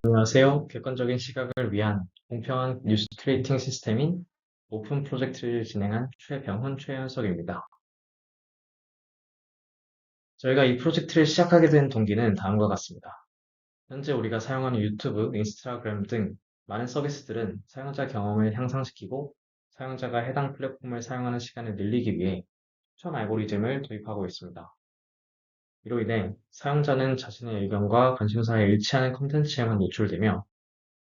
안녕하세요. 객관적인 시각을 위한 공평한 뉴스 크리에이팅 시스템인 오픈 프로젝트를 진행한 최병훈, 최현석입니다. 저희가 이 프로젝트를 시작하게 된 동기는 다음과 같습니다. 현재 우리가 사용하는 유튜브, 인스타그램 등 많은 서비스들은 사용자 경험을 향상시키고 사용자가 해당 플랫폼을 사용하는 시간을 늘리기 위해 추천 알고리즘을 도입하고 있습니다. 이로 인해 사용자는 자신의 의견과 관심사에 일치하는 콘텐츠에만 노출되며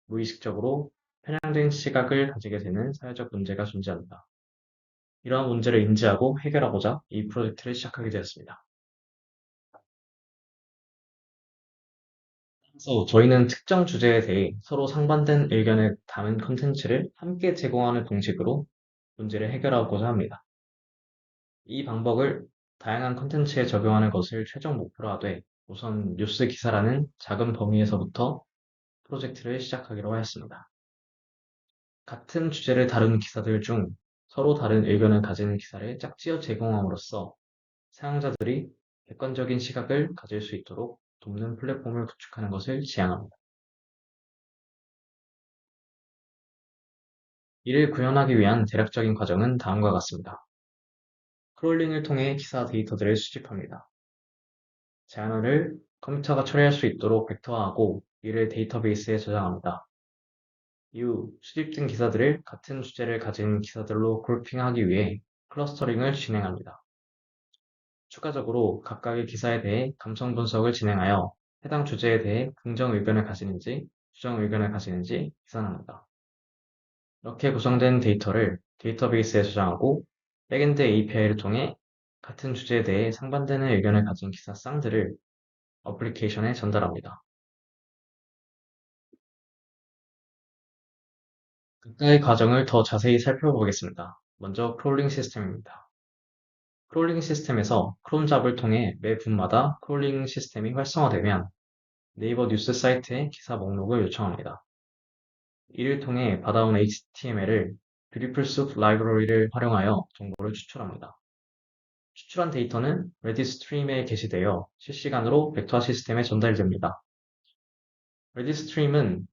무의식적으로 편향된 시각을 가지게 되는 사회적 문제가 존재한다. 이러한 문제를 인지하고 해결하고자 이 프로젝트를 시작하게 되었습니다. 그래서 저희는 특정 주제에 대해 서로 상반된 의견을 담은 콘텐츠를 함께 제공하는 방식으로 문제를 해결하고자 합니다. 이 방법을 다양한 콘텐츠에 적용하는 것을 최종 목표로 하되 우선 뉴스 기사라는 작은 범위에서부터 프로젝트를 시작하기로 하였습니다. 같은 주제를 다룬 기사들 중 서로 다른 의견을 가진 기사를 짝지어 제공함으로써 사용자들이 객관적인 시각을 가질 수 있도록 돕는 플랫폼을 구축하는 것을 지향합니다. 이를 구현하기 위한 대략적인 과정은 다음과 같습니다. 크롤링을 통해 기사 데이터들을 수집합니다. 제안어를 컴퓨터가 처리할 수 있도록 벡터화하고 이를 데이터베이스에 저장합니다. 이후 수집된 기사들을 같은 주제를 가진 기사들로 그룹핑하기 위해 클러스터링을 진행합니다. 추가적으로 각각의 기사에 대해 감성 분석을 진행하여 해당 주제에 대해 긍정 의견을 가지는지 부정 의견을 가지는지 계산합니다. 이렇게 구성된 데이터를 데이터베이스에 저장하고 백엔드 API를 통해 같은 주제에 대해 상반되는 의견을 가진 기사 쌍들을 어플리케이션에 전달합니다. 각각의 과정을 더 자세히 살펴보겠습니다. 먼저 크롤링 시스템입니다. 크롤링 시스템에서 크롬 잡을 통해 매 분마다 크롤링 시스템이 활성화되면 네이버 뉴스 사이트의 기사 목록을 요청합니다. 이를 통해 받아온 HTML을 뷰티풀 숲 라이브러리를 활용하여 정보를 추출합니다. 추출한 데이터는 레딧 스트림에 게시되어 실시간으로 벡터 시스템에 전달됩니다. 레딧 스트림은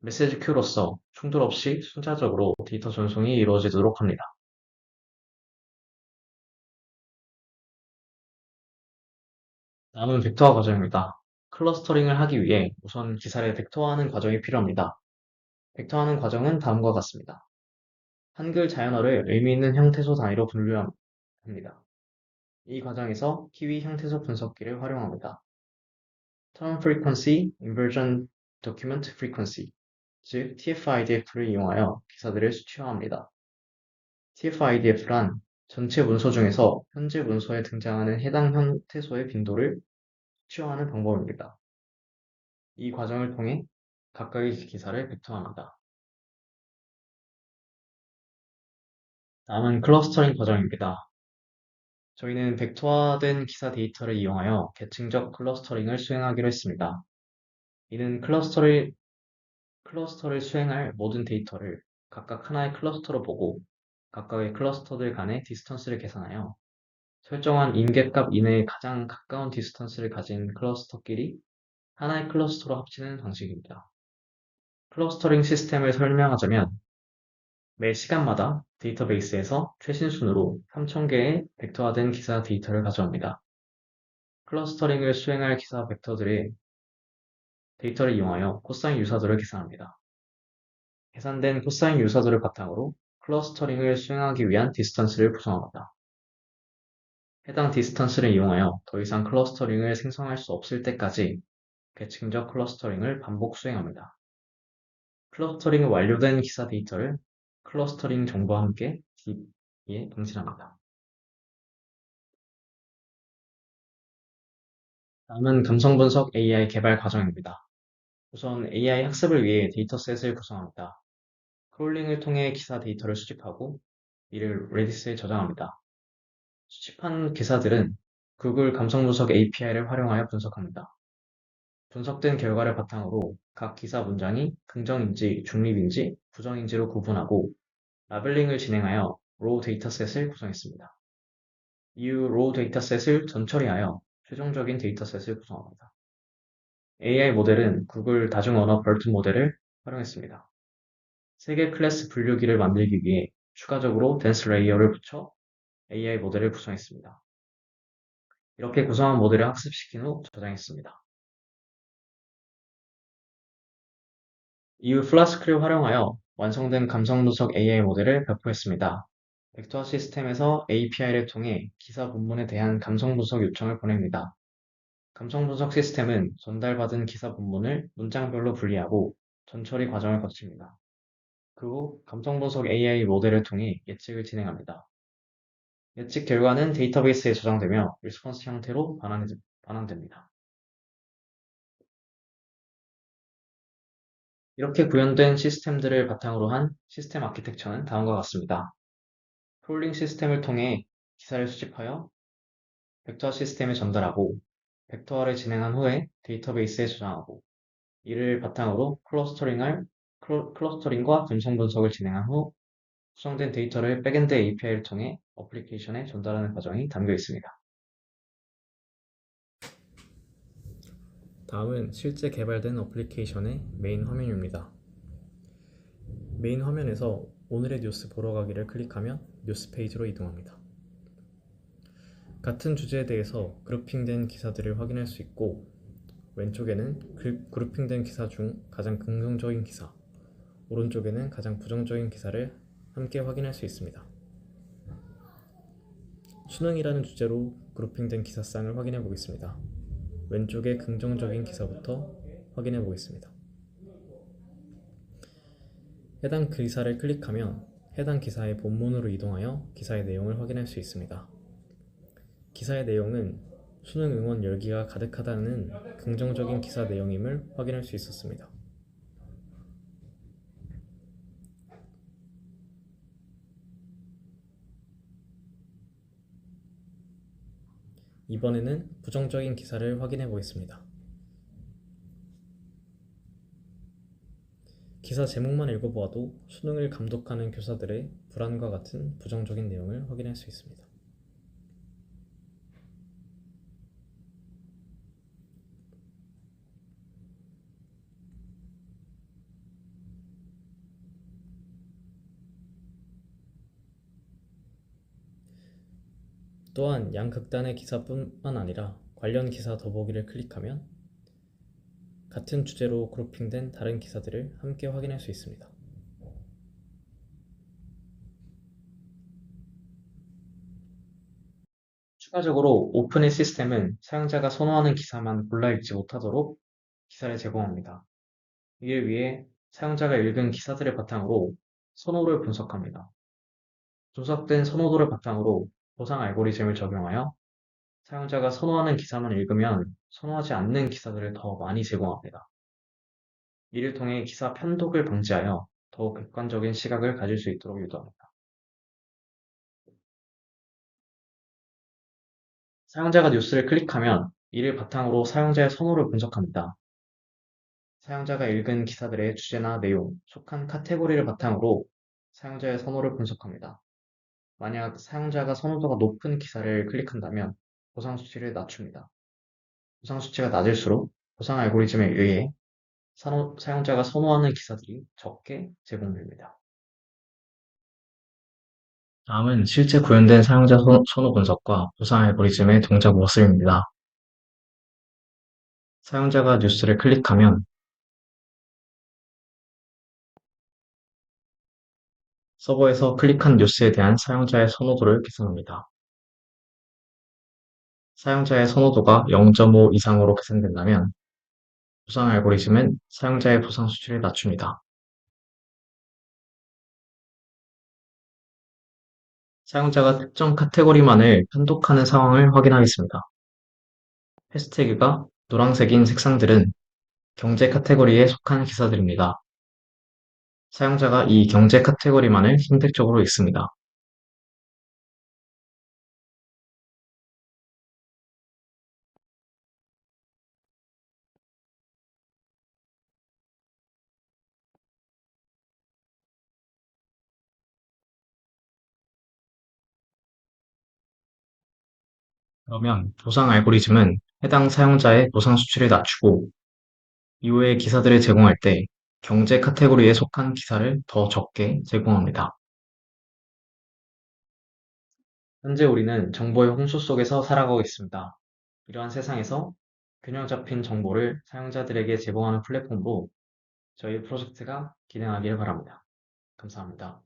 메시지 큐로서 충돌 없이 순차적으로 데이터 전송이 이루어지도록 합니다. 다음은 벡터화 과정입니다. 클러스터링을 하기 위해 우선 기사를 벡터화하는 과정이 필요합니다. 벡터화하는 과정은 다음과 같습니다. 한글 자연어를 의미 있는 형태소 단위로 분류합니다. 이 과정에서 키위 형태소 분석기를 활용합니다. Term Frequency, Inversion Document Frequency, 즉 TF-IDF를 이용하여 기사들을 수치화합니다. TF-IDF란 전체 문서 중에서 현재 문서에 등장하는 해당 형태소의 빈도를 수치화하는 방법입니다. 이 과정을 통해 각각의 기사를 벡터합니다. 다음은 클러스터링 과정입니다. 저희는 벡터화된 기사 데이터를 이용하여 계층적 클러스터링을 수행하기로 했습니다. 이는 클러스터를, 클러스터를 수행할 모든 데이터를 각각 하나의 클러스터로 보고 각각의 클러스터들 간의 디스턴스를 계산하여 설정한 임계값 이내에 가장 가까운 디스턴스를 가진 클러스터끼리 하나의 클러스터로 합치는 방식입니다. 클러스터링 시스템을 설명하자면 매 시간마다 데이터베이스에서 최신 순으로 3000개의 벡터화된 기사 데이터를 가져옵니다. 클러스터링을 수행할 기사 벡터들의 데이터를 이용하여 코사인 유사도를 계산합니다. 계산된 코사인 유사도를 바탕으로 클러스터링을 수행하기 위한 디스턴스를 구성합니다. 해당 디스턴스를 이용하여 더 이상 클러스터링을 생성할 수 없을 때까지 계층적 클러스터링을 반복 수행합니다. 클러스터링이 완료된 기사 데이터를 클러스터링 정보와 함께 딥에 동실합니다. 다음은 감성 분석 AI 개발 과정입니다. 우선 AI 학습을 위해 데이터셋을 구성합니다. 크롤링을 통해 기사 데이터를 수집하고 이를 레디스에 저장합니다. 수집한 기사들은 구글 감성 분석 API를 활용하여 분석합니다. 분석된 결과를 바탕으로 각 기사 문장이 긍정인지 중립인지 부정인지로 구분하고 라벨링을 진행하여 로우 데이터셋을 구성했습니다. 이후 로우 데이터셋을 전처리하여 최종적인 데이터셋을 구성합니다. AI 모델은 구글 다중언어 벌트 모델을 활용했습니다. 세개 클래스 분류기를 만들기 위해 추가적으로 댄스 레이어를 붙여 AI 모델을 구성했습니다. 이렇게 구성한 모델을 학습시킨 후 저장했습니다. 이후 플라스크를 활용하여 완성된 감성 분석 AI 모델을 배포했습니다. 벡터 시스템에서 API를 통해 기사 본문에 대한 감성 분석 요청을 보냅니다. 감성 분석 시스템은 전달받은 기사 본문을 문장별로 분리하고 전처리 과정을 거칩니다. 그 후 감성 분석 AI 모델을 통해 예측을 진행합니다. 예측 결과는 데이터베이스에 저장되며 리스폰스 형태로 반환됩니다. 이렇게 구현된 시스템들을 바탕으로 한 시스템 아키텍처는 다음과 같습니다. 크롤링 시스템을 통해 기사를 수집하여 벡터 시스템에 전달하고 벡터화를 진행한 후에 데이터베이스에 저장하고 이를 바탕으로 클러스터링할 클러스터링과 분석 분석을 진행한 후 수정된 데이터를 백엔드 API를 통해 어플리케이션에 전달하는 과정이 담겨 있습니다. 다음은 실제 개발된 어플리케이션의 메인 화면입니다. 메인 화면에서 오늘의 뉴스 보러 가기를 클릭하면 뉴스 페이지로 이동합니다. 같은 주제에 대해서 그룹핑된 기사들을 확인할 수 있고 왼쪽에는 그 그룹핑된 기사 중 가장 긍정적인 기사, 오른쪽에는 가장 부정적인 기사를 함께 확인할 수 있습니다. 수능이라는 주제로 그룹핑된 기사상을 확인해 보겠습니다. 왼쪽의 긍정적인 기사부터 확인해 보겠습니다. 해당 기사를 클릭하면 해당 기사의 본문으로 이동하여 기사의 내용을 확인할 수 있습니다. 기사의 내용은 수능 응원 열기가 가득하다는 긍정적인 기사 내용임을 확인할 수 있었습니다. 이번에는 부정적인 기사를 확인해 보겠습니다. 기사 제목만 읽어보아도 수능을 감독하는 교사들의 불안과 같은 부정적인 내용을 확인할 수 있습니다. 또한 양 극단의 기사뿐만 아니라 관련 기사 더보기를 클릭하면 같은 주제로 그룹핑된 다른 기사들을 함께 확인할 수 있습니다. 추가적으로 오픈의 시스템은 사용자가 선호하는 기사만 골라 읽지 못하도록 기사를 제공합니다. 이를 위해 사용자가 읽은 기사들을 바탕으로 선호를 분석합니다. 분석된 선호도를 바탕으로 보상 알고리즘을 적용하여 사용자가 선호하는 기사만 읽으면 선호하지 않는 기사들을 더 많이 제공합니다. 이를 통해 기사 편독을 방지하여 더욱 객관적인 시각을 가질 수 있도록 유도합니다. 사용자가 뉴스를 클릭하면 이를 바탕으로 사용자의 선호를 분석합니다. 사용자가 읽은 기사들의 주제나 내용, 속한 카테고리를 바탕으로 사용자의 선호를 분석합니다. 만약 사용자가 선호도가 높은 기사를 클릭한다면 보상 수치를 낮춥니다. 보상 수치가 낮을수록 보상 알고리즘에 의해 산호, 사용자가 선호하는 기사들이 적게 제공됩니다. 다음은 실제 구현된 사용자 선호 분석과 보상 알고리즘의 동작 모습입니다. 사용자가 뉴스를 클릭하면 서버에서 클릭한 뉴스에 대한 사용자의 선호도를 계산합니다. 사용자의 선호도가 0.5 이상으로 계산된다면 보상 알고리즘은 사용자의 보상 수치를 낮춥니다. 사용자가 특정 카테고리만을 편독하는 상황을 확인하겠습니다. 해시태그가 노란색인 색상들은 경제 카테고리에 속한 기사들입니다. 사용자가 이 경제 카테고리만을 선택적으로 읽습니다. 그러면 보상 알고리즘은 해당 사용자의 보상 수치를 낮추고 이후에 기사들을 제공할 때 경제 카테고리에 속한 기사를 더 적게 제공합니다. 현재 우리는 정보의 홍수 속에서 살아가고 있습니다. 이러한 세상에서 균형 잡힌 정보를 사용자들에게 제공하는 플랫폼으로 저희 프로젝트가 기능하길 바랍니다. 감사합니다.